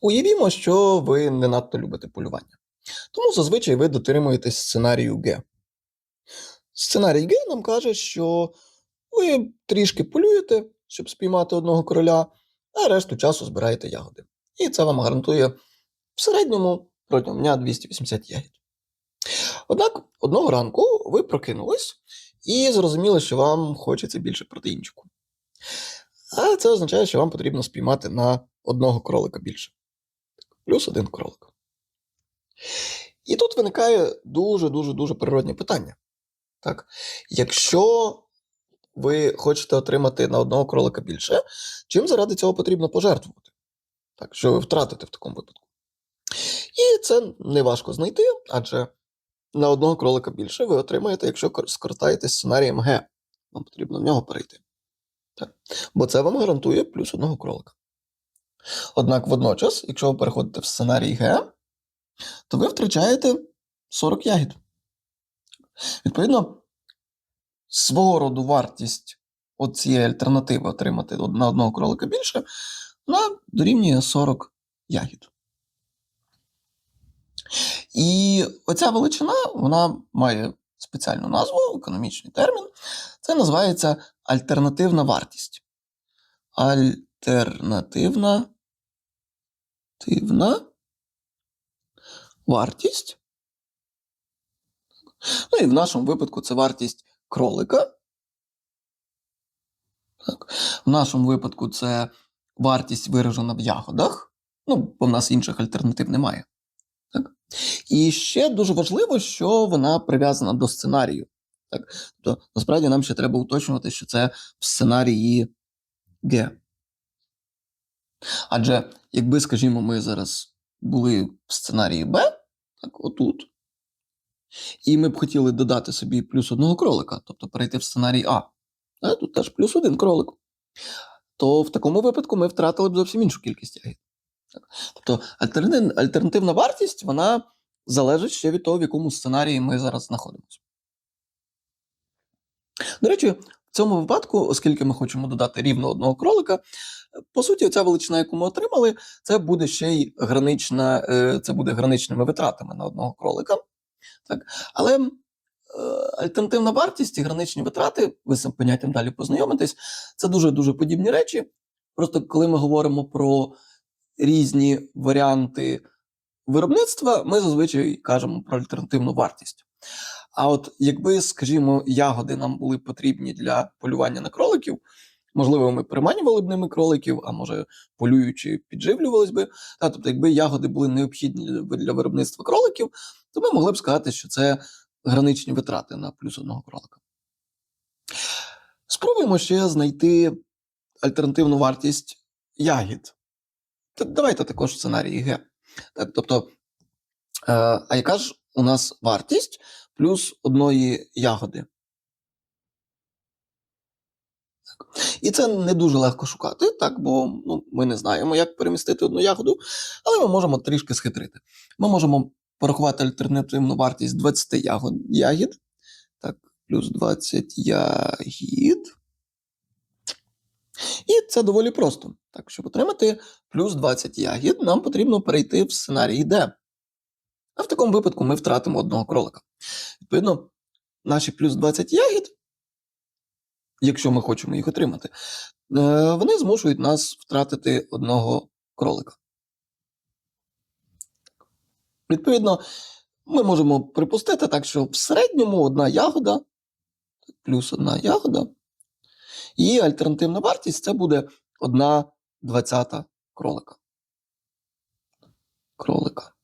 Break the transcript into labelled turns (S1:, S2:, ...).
S1: Уявімо, що ви не надто любите полювання. Тому зазвичай ви дотримуєтесь сценарію Г. Сценарій Г нам каже, що ви трішки полюєте, щоб спіймати одного короля, а решту часу збираєте ягоди. І це вам гарантує в середньому протягом дня 280 ягід. Однак одного ранку ви прокинулись і зрозуміли, що вам хочеться більше протеїнчику. А це означає, що вам потрібно спіймати на одного кролика більше. Плюс один кролик. І тут виникає дуже-дуже дуже природне питання. Так? Якщо ви хочете отримати на одного кролика більше, чим заради цього потрібно пожертвувати? Так, що ви втратите в такому випадку? І це не важко знайти, адже на одного кролика більше ви отримаєте, якщо кор- скористаєтесь сценарієм Г. Вам потрібно в нього перейти. Так. Бо це вам гарантує плюс одного кролика. Однак водночас, якщо ви переходите в сценарій Г, то ви втрачаєте 40 ягід. Відповідно, свого роду вартість от цієї альтернативи отримати на одного кролика більше, вона дорівнює 40 ягід. І оця величина вона має спеціальну назву, економічний термін. Це називається альтернативна вартість. Альтернативна тивна вартість. Ну і в нашому випадку це вартість кролика. Так. В нашому випадку це вартість виражена в ягодах. Ну, бо в нас інших альтернатив немає. Так? І ще дуже важливо, що вона прив'язана до сценарію. Так? Тобто, насправді нам ще треба уточнювати, що це в сценарії Г. Адже, якби, скажімо, ми зараз були в сценарії Б, так, отут, і ми б хотіли додати собі плюс одного кролика, тобто перейти в сценарій А, а тут теж плюс один кролик, то в такому випадку ми втратили б зовсім іншу кількість ягід. Тобто альтернативна вартість вона залежить ще від того, в якому сценарії ми зараз знаходимося. До речі, в цьому випадку, оскільки ми хочемо додати рівно одного кролика, по суті, ця величина, яку ми отримали, це буде ще й гранична, е, це буде граничними витратами на одного кролика. Так? Але е, альтернативна вартість і граничні витрати, ви з цим поняттям далі познайомитесь, це дуже-дуже подібні речі. Просто коли ми говоримо про різні варіанти виробництва, ми зазвичай кажемо про альтернативну вартість. А от якби, скажімо, ягоди нам були потрібні для полювання на кроликів, можливо, ми приманювали б ними кроликів, а може, полюючи, підживлювались би. Та, тобто, якби ягоди були необхідні для- виробництва кроликів, то ми могли б сказати, що це граничні витрати на плюс одного кролика. Спробуємо ще знайти альтернативну вартість ягід. Давайте також сценарій Г. Так, тобто, е, а яка ж у нас вартість плюс одної ягоди? Так. І це не дуже легко шукати, так, бо ну, ми не знаємо, як перемістити одну ягоду, але ми можемо трішки схитрити. Ми можемо порахувати альтернативну вартість 20 ягод, ягід. Так, плюс 20 ягід. І це доволі просто. Так, щоб отримати плюс 20 ягід, нам потрібно перейти в сценарій Д. А в такому випадку ми втратимо одного кролика. Відповідно, наші плюс 20 ягід, якщо ми хочемо їх отримати, е, вони змушують нас втратити одного кролика. Відповідно, ми можемо припустити так, що в середньому одна ягода, плюс одна ягода, і альтернативна вартість це буде одна двадцята кролика. Кролика.